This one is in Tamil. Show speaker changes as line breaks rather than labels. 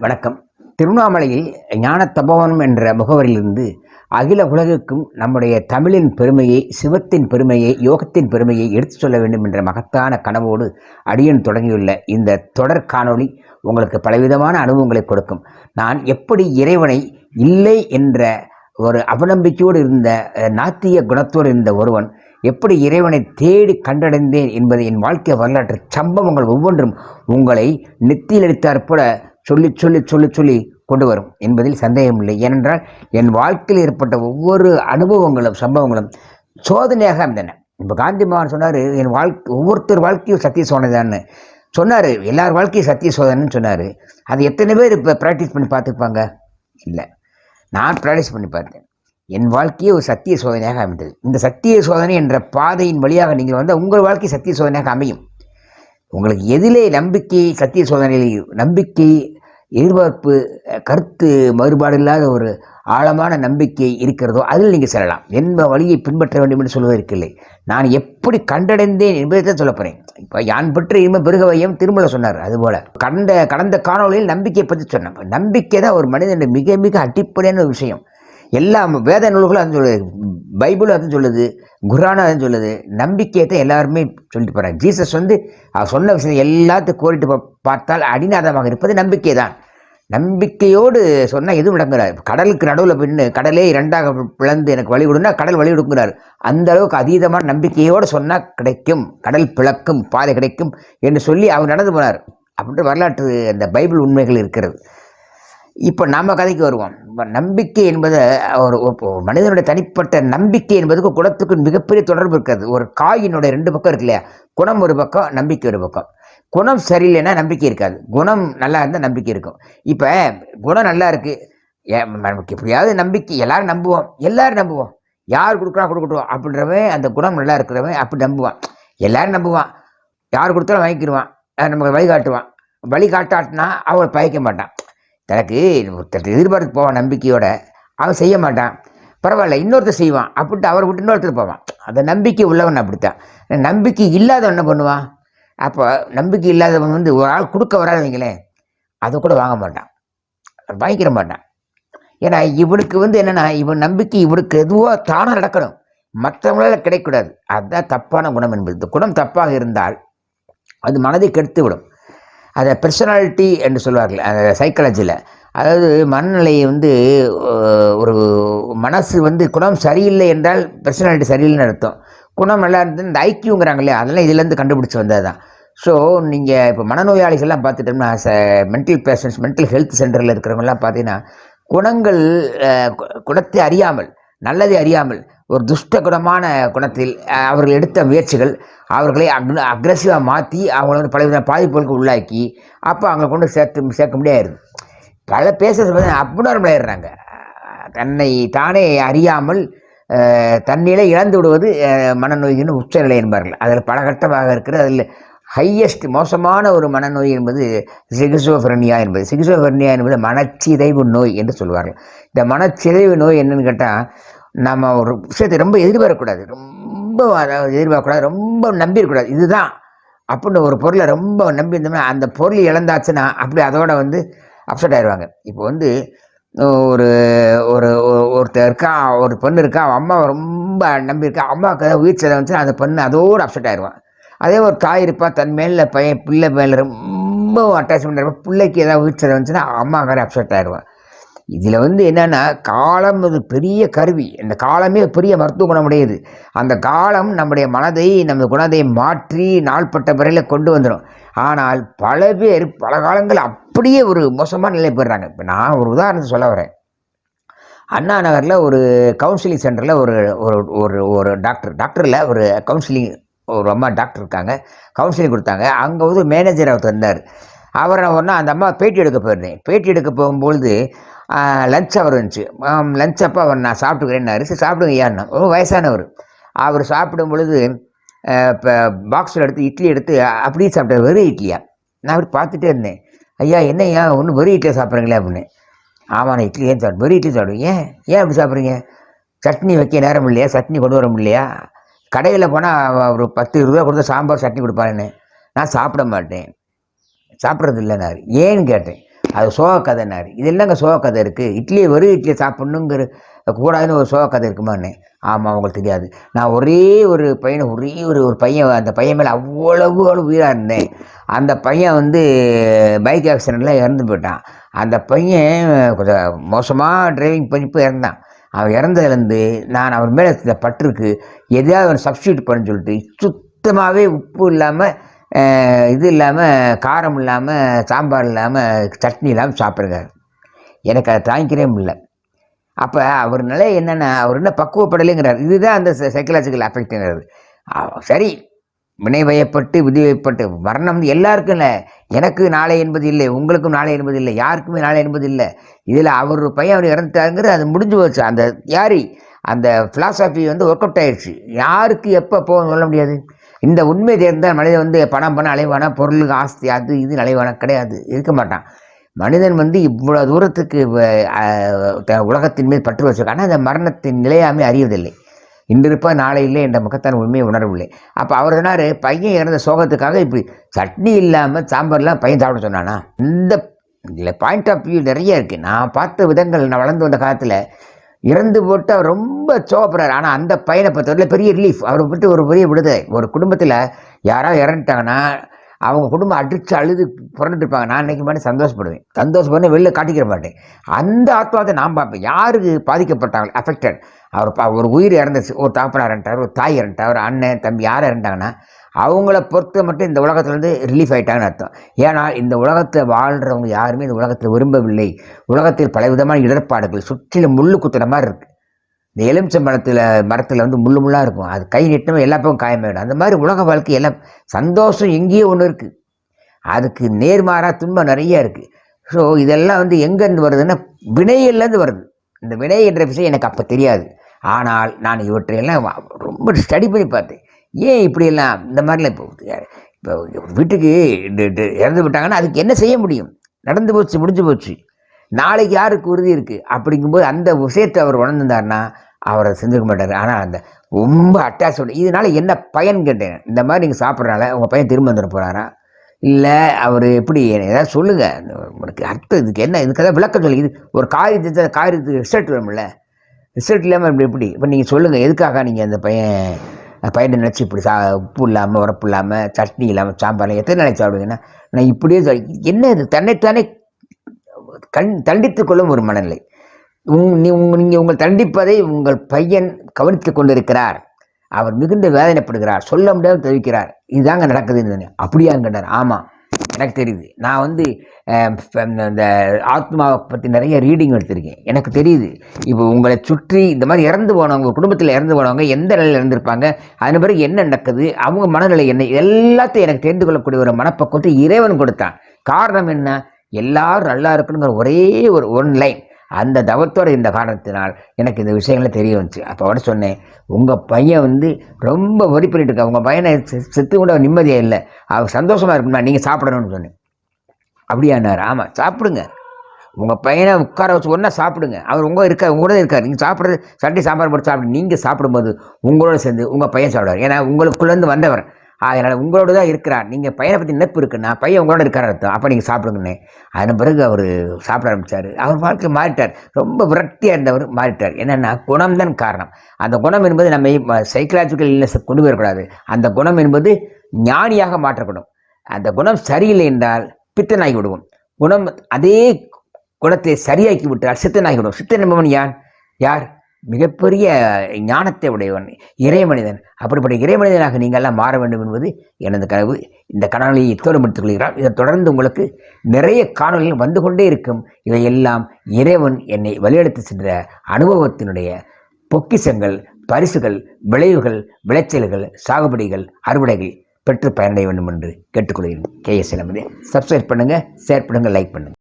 வணக்கம். திருவண்ணாமலையில் ஞான தபோவனம் என்ற முகவரியிலிருந்து அகில உலகுக்கும் நம்முடைய தமிழின் பெருமையை சிவத்தின் பெருமையை யோகத்தின் பெருமையை எடுத்துச் சொல்ல வேண்டும் என்ற மகத்தான கனவோடு அடியன் தொடங்கியுள்ள இந்த தொடர் காணொளி உங்களுக்கு பலவிதமான அனுபவங்களை கொடுக்கும். நான் எப்படி இறைவனை இல்லை என்ற ஒரு அவநம்பிக்கையோடு இருந்த நாத்திய குணத்தோடு இருந்த ஒருவன் எப்படி இறைவனை தேடி கண்டடைந்தேன் என்பதை என் வாழ்க்கை வரலாற்று சம்பவங்கள் ஒவ்வொன்றும் உங்களை நெத்தியில் அடித்தாற் போல சொல்லி சொல்லி சொல்லி சொல்லி கொண்டு வரும். என்பதில் சந்தேகமில்லை. ஏனென்றால் என் வாழ்க்கையில் ஏற்பட்ட ஒவ்வொரு அனுபவங்களும் சம்பவங்களும் சோதனையாக இருந்தன இப்போ காந்தி மகான் சொன்னார் என் வாழ்க்கை ஒவ்வொருத்தர் வாழ்க்கையும் சத்திய சோதனைதான்னு. சொன்னார் எல்லார் வாழ்க்கையும் சத்திய சோதனைன்னு சொன்னார். அது எத்தனை பேர் இப்போ ப்ராக்டிஸ் பண்ணி பார்த்துப்பாங்க இல்லை. நான் ப்ராக்டிஸ் பண்ணி பார்த்தேன். என் வாழ்க்கையே ஒரு சத்திய சோதனையாக அமைந்தது. இந்த சத்திய சோதனை என்ற பாதையின் வழியாக நீங்கள் வந்தால் உங்கள் வாழ்க்கை சத்திய சோதனையாக அமையும். உங்களுக்கு எதிலே நம்பிக்கை சத்திய சோதனையில் நம்பிக்கை எதிர்பார்ப்பு கருத்து மாறுபாடு இல்லாத ஒரு ஆழமான நம்பிக்கை இருக்கிறதோ அதில் நீங்கள் செல்லலாம். எந்த வழியை பின்பற்ற வேண்டும் என்று சொல்வதற்கில்லை நான் எப்படி கண்டடைந்தேன் என்பதை தான் சொல்லப்போகிறேன் இப்போ யான் பற்றி இனிமே பெருகவையும் திருமலை சொன்னார். அதுபோல் கடந்த கடந்த காணொளியில் நம்பிக்கையை பற்றி சொன்னேன். நம்பிக்கை தான் ஒரு மனிதன் மிக மிக அடிப்படையான ஒரு விஷயம். எல்லா வேத நூல்களும் அது சொல்லுது. பைபிளும் அது சொல்லுது. குரானும் அது சொல்லுது. நம்பிக்கையை தான் எல்லாருமே சொல்லிட்டு போகிறாங்க ஜீசஸ் வந்து அவர் சொன்ன விஷயம் எல்லாத்தையும் கோரிட்டு பா- பார்த்தால் அடிநாதமாக இருப்பது நம்பிக்கை தான் நம்பிக்கையோடு சொன்னால் எதுவும் நடங்கிறார் கடலுக்கு நடுவில் பின்னு கடலே இரண்டாக பிளந்து எனக்கு வழி கொடுன்னா கடல் வழி கொடுக்குறாரு. அந்த அளவுக்கு அதீதமான நம்பிக்கையோடு சொன்னால் கிடைக்கும். கடல் பிளக்கும் பாதை கிடைக்கும் என்று சொல்லி அவர் நடந்து போனார். அப்படின்ற வரலாற்று அந்த பைபிள் உண்மைகள் இருக்கிறது. இப்போ நம்ம கதைக்கு வருவோம். நம்பிக்கை என்பது ஒரு ஒரு மனிதனுடைய தனிப்பட்ட நம்பிக்கை என்பதுக்கு குணத்துக்கு மிகப்பெரிய தொடர்பு இருக்கிறது. ஒரு காயினுடைய ரெண்டு பக்கம் இருக்கு இல்லையா? குணம் ஒரு பக்கம் நம்பிக்கை ஒரு பக்கம். குணம் சரியில்லைன்னா நம்பிக்கை இருக்காது. குணம் நல்லா இருந்தால் நம்பிக்கை இருக்கும். இப்போ குணம் நல்லா இருக்குது நமக்கு எப்படியாவது நம்பிக்கை எல்லோரும் நம்புவோம். எல்லோரும் நம்புவோம். யார் கொடுக்குறா கொடுக்கட்டும். அப்படின்றவன் அந்த குணம் நல்லா இருக்கிறவன் அப்படி நம்புவான். எல்லோரும் நம்புவான். யார் கொடுத்தாலும் வாங்கிக்கிடுவான் நமக்கு வழிகாட்டுவான் வழி காட்டாட்டினா அவன் பயக்க மாட்டான். தனக்கு ஒருத்தர் எதிர்பார்த்து போவான் நம்பிக்கையோட. அவன் செய்ய மாட்டான். பரவாயில்ல இன்னொருத்தர் செய்வான். அப்படின்ட்டு அவரை விட்டு இன்னொருத்தர் போவான். அந்த நம்பிக்கை உள்ளவன் அப்படித்தான். நம்பிக்கை இல்லாதவன் என்ன பண்ணுவான்? அப்போ நம்பிக்கை இல்லாதவன் வந்து ஒரு ஆள் கொடுக்க வராதவங்களேன் அதை கூட வாங்க மாட்டான். வாங்கிக்கிற மாட்டான். ஏன்னா இவனுக்கு வந்து என்னென்னா இவன் நம்பிக்கை இவனுக்கு எதுவோ தானாக நடக்கணும். மற்றவங்களால கிடைக்கக்கூடாது. அதுதான் தப்பான குணம் என்பது. இந்த குணம் தப்பாக இருந்தால் அது மனதை கெடுத்து விடும் அதை பர்சனாலிட்டி என்று சொல்வார்கள் அந்த சைக்காலஜியில் அதாவது மனநிலையை வந்து ஒரு மனசு வந்து குணம் சரியில்லை என்றால் பர்சனாலிட்டி சரியில்லைன்னு அர்த்தம். குணம் நல்லா இருந்தது. இந்த ஐக்கியங்கிறாங்க இல்லையா அதெல்லாம் இதுலேருந்து கண்டுபிடிச்சி வந்தது தான் ஸோ நீங்கள் இப்போ மனநோயாளிகள்லாம் பார்த்துட்டோம்னா மென்டல் பேஷண்ட்ஸ் மென்டல் ஹெல்த் சென்டரில் இருக்கிறவங்கலாம் பார்த்தீங்கன்னா குணங்கள் குணத்தை அறியாமல் நல்லதை அறியாமல் ஒரு துஷ்ட குணமான குணத்தில் அவர்கள் எடுத்த முயற்சிகள் அவர்களை அக் அக்ரெசிவாக மாற்றி அவங்கள வந்து பலவித பாதிப்புகளுக்கு உள்ளாக்கி அப்போ அவங்களை கொண்டு சேர்த்து சேர்க்க முடியாது. பல பேசுறது பார்த்தீங்கன்னா அப்நார்மல் ஆயிடுறாங்க. தன்னை தானே அறியாமல் அஹ், தன்னிலை இழந்து விடுவது அஹ், உச்சநிலை என்பார்கள். அதில் பல கட்டமாக இருக்கிறது. அதில் ஹையஸ்ட் மோசமான ஒரு மனநோய் என்பது சிகிசோஃபரனியா என்பது. சிகிசோஃபரனியா என்பது மனச்சிதைவு நோய் என்று சொல்வார்கள். இந்த மனச்சிதைவு நோய் என்னன்னு கேட்டால் நம்ம ஒரு விஷயத்தை ரொம்ப எதிர்பார்க்கக்கூடாது ரொம்ப அதாவது எதிர்பார்க்கக்கூடாது ரொம்ப நம்பிடக்கூடாது இதுதான் அப்படின்னு ஒரு பொருளை ரொம்ப நம்பி இருந்தோம்னா அந்த பொருள் இழந்தாச்சுன்னா அப்படி அதோட வந்து அப்செட் ஆயிடுவாங்க இப்போ வந்து ஒரு ஒரு ஒருத்தர் இருக்கா ஒரு பொண்ணு இருக்கா அவன் அம்மாவை ரொம்ப நம்பியிருக்கா. அம்மாவுக்கு ஏதாவது உயிர் சேதம் வந்துச்சு அந்த பொண்ணு அதோடு அப்செட் ஆயிடுவான். அதே ஒரு தாய் இருப்பா தன் மேலே பையன் பிள்ளை மேலே ரொம்ப அட்டாச்மெண்ட் இருப்பா பிள்ளைக்கு ஏதாவது உயிர் சேதம் வந்துச்சுன்னா அம்மாக்கார அப்செட் ஆயிடுவான். இதில் வந்து என்னென்னா காலம் ஒரு பெரிய கருவி. அந்த காலமே பெரிய மருத்துவ குணமுடையது. அந்த காலம் நம்முடைய மனதை நம்ம குணத்தை மாற்றி நாள்பட்ட முறையில் கொண்டு வந்துடும் ஆனால் பல பேர் பல காலங்கள் அப் அப்படியே ஒரு மோசமான நிலை போயிடுறாங்க. இப்போ நான் ஒரு உதாரணத்தை சொல்ல வரேன். அண்ணா நகரில் ஒரு கவுன்சிலிங் சென்டரில் ஒரு ஒரு ஒரு ஒரு டாக்டர் டாக்டரில் ஒரு கவுன்சிலிங் ஒரு அம்மா டாக்டர் இருக்காங்க. கவுன்சிலிங் கொடுத்தாங்க. அங்கே வந்து மேனேஜர் ஒருத்தர் இருந்தார். அவர் ஒன்றா அந்த அம்மா பேட்டி எடுக்க போயிருந்தேன். பேட்டி எடுக்க போகும்பொழுது லஞ்ச் அவர் இருந்துச்சு. லஞ்ச் அப்போ அவர் நான் சாப்பிட்டுக்கிறேன்னாரு. சரி சாப்பிடுங்க ஐயாண்ணா ரொம்ப வயசானவர். அவர் சாப்பிடும் பொழுது இப்போ பாக்ஸில் எடுத்து இட்லி எடுத்து அப்படியே சாப்பிட்டார். வெறும் இட்லியா? நான் அவர் பார்த்துட்டே இருந்தேன். ஐயா என்ன ஐயா ஒன்றும் வெறும் இட்லியாக சாப்பிட்றீங்களே அப்படின்னு. ஆமாண்ணா இட்லி ஏன் சாப்பிடு வெறும் இட்லி சாப்பிடுவேன் ஏன் ஏன் அப்படி சாப்பிட்றீங்க? சட்னி வைக்க நேரம் இல்லையா? சட்னி கொண்டு வர முடியலையா? கடையில் போனால் ஒரு பத்து இருபது ரூபா கொடுத்தா சாம்பார் சட்னி கொடுப்பாருன்னு. நான் சாப்பிட மாட்டேன். சாப்பிட்றது இல்லைனாரு ஏன்னு கேட்டேன். அது சோக கதைனாரு இது என்னங்க சோக கதை இருக்குது இட்லியை வெறும் இட்லியை சாப்பிட்ணுங்கிற கூடாதுன்னு ஒரு சோக கதை இருக்குமான்னு? ஆமாம் அவங்களுக்கு தெரியாது. நான் ஒரே ஒரு பையனை ஒரே ஒரு ஒரு பையன் அந்த பையன் மேலே அவ்வளவு அவ்வளோ உயிராக இருந்தேன். அந்த பையன் வந்து பைக் ஆக்சிடெண்ட்டில் இறந்து போயிட்டான். அந்த பையன் கொஞ்சம் மோசமாக டிரைவிங் பண்ணி போய் இறந்தான். அவன் இறந்ததுலேருந்து நான் அவர் மேலே இந்த பட்டிருக்கு எதையாவது அவன் சப்ஸ்டியூட் பண்ண சொல்லிட்டு சுத்தமாகவே உப்பு இல்லாமல் இது இல்லாமல் காரம் இல்லாமல் சாம்பார் இல்லாமல் சட்னி இல்லாமல் சாப்பிட்ருக்காரு எனக்கு அதை தாங்கிக்கிறே முடியல. அப்போ அவர் நிலை என்னென்னா அவர் என்ன பக்குவப்படலைங்கிறார். இதுதான் அந்த சைக்கலாஜிக்கல் அஃபெக்ட்ங்கிறது சரி. வினை வயப்பட்டு விதி மரணம் எல்லாருக்கும் இல்லை. எனக்கு நாளை என்பது இல்லை உங்களுக்கும் நாளை என்பது இல்லை யாருக்குமே நாளை என்பது இல்லை. இதில் அவர் பையன் அவர் இறந்துட்டாருங்கிறது அது முடிஞ்சு போச்சு. அந்த யாரி அந்த ஃபிலாசபி வந்து ஒர்க் அவுட் ஆயிடுச்சு யாருக்கு எப்போ போகணும் சொல்ல முடியாது. இந்த உண்மை தேர்ந்தால் மனிதன் வந்து பணம் பணம் அலைவானா பொருளுக்கு ஆஸ்தி அது இது அலைவானா கிடையாது. இருக்க மாட்டான். மனிதன் வந்து இவ்வளோ தூரத்துக்கு உலகத்தின் மீது பற்று வச்சிருக்கான அந்த மரணத்தின் நிலையாமே அறிவதில்லை இன்றிருப்பா நாளை இல்லை என்ற முகத்தான் உண்மையை உணரவில்லை. அப்போ அவர் சொன்னார் பையன் இறந்த சோகத்துக்காக இப்படி சட்னி இல்லாமல் சாம்பார்லாம் பையன் சாப்பிட சொன்னானா? இந்த இதில் பாயிண்ட் ஆஃப் வியூ நிறைய இருக்குது நான் பார்த்த விதங்கள் நான் வளர்ந்து வந்த காலத்தில் இறந்து போட்டு அவர் ரொம்ப சோகப்படுறார். ஆனால் அந்த பையனை பொறுத்தவரையில் பெரிய ரிலீஃப் அவரை பற்றி ஒரு பெரிய விடுதலை. ஒரு குடும்பத்தில் யாராவது இறந்துட்டாங்கன்னா அவங்க குடும்பம் அடித்து அழுது புரண்டுருப்பாங்க நான் இன்றைக்கி மாதிரி சந்தோஷப்படுவேன். சந்தோஷப்பட வெளில காட்டிக்கிற மாட்டேன். அந்த ஆத்மாவத்தை நான் பார்ப்பேன். யாருக்கு பாதிக்கப்பட்டாங்களோ அஃபெக்டட் அவர் ஒரு உயிர் இறந்துச்சு. ஒரு தாப்பனார் இறந்துட்டார் ஒரு தாய் இறந்துட்டார் ஒரு அண்ணன் தம்பி யார் இறந்துட்டாங்கன்னா அவங்கள பொறுத்த மட்டும் இந்த உலகத்துலேருந்து ரிலீஃப் ஆகிட்டாங்கன்னு அர்த்தம். ஏன்னா இந்த உலகத்தில் வாழ்கிறவங்க யாருமே இந்த உலகத்தில் விரும்பவில்லை. உலகத்தில் பல விதமான இடர்பாடுகள் சுற்றிலும் முள்ளு குத்துற மாதிரி இருக்குது இந்த எலுமிச்சை மரத்தில் மரத்தில் வந்து முள்ளு முள்ளாக இருக்கும். அது கை நிட்டமே எல்லா பக்கம் காயமாயிடும். அந்த மாதிரி உலக வாழ்க்கை எல்லாம் சந்தோஷம் எங்கேயோ ஒன்று இருக்குது அதுக்கு நேர்மாறாக துன்பம் நிறையா இருக்குது ஸோ இதெல்லாம் வந்து எங்கேருந்து வருதுன்னா வினையிலேருந்து வருது. இந்த வினை என்ற விஷயம் எனக்கு அப்போ தெரியாது. ஆனால் நான் இவற்றையெல்லாம் ரொம்ப ஸ்டடி பண்ணி பார்த்தேன். ஏன் இப்படியெல்லாம் இந்த மாதிரிலாம் இப்போ இப்போ வீட்டுக்கு இறந்து விட்டாங்கன்னா அதுக்கு என்ன செய்ய முடியும்? நடந்து போச்சு முடிஞ்சு போச்சு. நாளைக்கு யாருக்கு உறுதி இருக்குது அப்படிங்கும்போது அந்த விஷயத்தை அவர் உணர்ந்திருந்தார்னா அவரை செஞ்சுக்க மாட்டார். ஆனால் அந்த ரொம்ப அட்டாச் இதனால் என்ன பயன் கேட்டேன்? இந்த மாதிரி நீங்கள் சாப்பிட்றனால உங்கள் பையன் திரும்ப வந்துட போகிறாரா இல்லை அவர் எப்படி ஏதாவது சொல்லுங்கள் உனக்கு அர்த்தம் இதுக்கு என்ன இதுக்கு தான் விளக்கம் சொல்லி இது ஒரு காரியத்தை காரியத்துக்கு ரிசல்ட் வரும்ல. ரிசல்ட் இல்லாமல் இப்படி எப்படி இப்போ நீங்கள் சொல்லுங்கள் எதுக்காக நீங்கள் அந்த பையன் பையனை நினச்சி இப்படி சா உப்பு இல்லாமல் உரப்பு இல்லாமல் சட்னி இல்லாமல் சாம்பார் எத்தனை நினைச்சு சாப்பிடுவீங்கன்னா நான் இப்படியே என்ன இது? தன்னைத்தானே கண் தண்டித்து கொள்ளும் ஒரு மனநிலை. உங் நீ நீங்கள் உங்கள் தண்டிப்பதை உங்கள் பையன் கவனித்து கொண்டிருக்கிறார். அவர் மிகுந்த வேதனைப்படுகிறார். சொல்ல முடியாமல் தெரிவிக்கிறார் இதுதாங்க நடக்குதுன்னு அப்படியாங்கன்னார் ஆமாம் எனக்கு தெரியுது. நான் வந்து இந்த ஆத்மாவை பற்றி நிறைய ரீடிங் எடுத்திருக்கேன். எனக்கு தெரியுது. இப்போ உங்களை சுற்றி இந்த மாதிரி இறந்து போனவங்க குடும்பத்தில் இறந்து போனவங்க எந்த நிலையில் இருந்திருப்பாங்க அதன் பிறகு என்ன நடக்குது அவங்க மனநிலை என்ன எல்லாத்தையும் எனக்கு தெரிந்து கொள்ளக்கூடிய ஒரு மனப்பக்குவத்தை இறைவன் கொடுத்தான். காரணம் என்ன? எல்லாரும் நல்லா இருக்கணுங்கிற ஒரே ஒரு ஒன் லைன் அந்த தவத்தோட இந்த காரணத்தினால் எனக்கு இந்த விஷயங்கள தெரிய வந்துச்சு. அப்போ அவட சொன்னேன்? உங்கள் பையன் வந்து ரொம்ப வரி பண்ணிட்டு இருக்கா. உங்கள் பையனை செத்து கூட நிம்மதியாக இல்லை. அவர் சந்தோஷமாக இருக்குமா நீங்கள் சாப்பிடணும்னு சொன்னேன். அப்படியானார். ஆமாம் சாப்பிடுங்க. உங்கள் பையனை உட்கார வச்சு ஒன்றா சாப்பிடுங்க. அவர் உங்கள் இருக்கார் உங்களோட இருக்கார். நீங்கள் சாப்பிட்றது சட்டி சாம்பார் போட்டு சாப்பிடு நீங்கள் சாப்பிடும்போது உங்களோட சேர்ந்து உங்கள் பையன் சாப்பிடுவார். ஏன்னா உங்களுக்குள்ளேருந்து வந்தவர். அதனால் உங்களோட தான் இருக்கிறார். நீங்கள் பையனை பற்றி நினைப்பு இருக்குன்னா பையன் உங்களோட இருக்கிற அர்த்தம். அப்போ நீங்கள் சாப்பிடுங்கண்ணே அதன் பிறகு அவர் சாப்பிட ஆரம்பித்தார் அவர் வாழ்க்கை மாறிட்டார். ரொம்ப விரக்தியாக இருந்தவர் மாறிட்டார். என்னென்னா குணம் தான் காரணம். அந்த குணம் என்பது நம்ம சைக்கலாஜிக்கல் இல்னஸ் கொண்டு வரக்கூடாது அந்த குணம் என்பது ஞானியாக மாற்றப்படும். அந்த குணம் சரியில்லை என்றால் பித்தனாகி விடுவோம் குணம் அதே குணத்தை சரியாக்கி விட்டால் சித்தனாகி விடும் சித்தன் என்பவன் யார் யார்? மிகப்பெரிய ஞானத்தை உடையவன் இறைமனிதன். அப்படிப்பட்ட இறைமனிதனாக நீங்கள் எல்லாம் மாற வேண்டும் என்பது எனது கனவு. இந்த கனவுகளை இத்தோடு முடித்துக் கொள்கிறார் இதை தொடர்ந்து உங்களுக்கு நிறைய காணொலிகள் வந்து கொண்டே இருக்கும். இவையெல்லாம் இறைவன் என்னை வழியெடுத்து சென்ற அனுபவத்தினுடைய பொக்கிசங்கள் பரிசுகள் விளைவுகள் விளைச்சல்கள் சாகுபடிகள் அறுவடைகள் பெற்று பயனடைய வேண்டும் என்று கேட்டுக்கொள்கிறேன். கே எஸ் சப்ஸ்கிரைப் பண்ணுங்கள் ஷேர் பண்ணுங்கள் லைக் பண்ணுங்கள்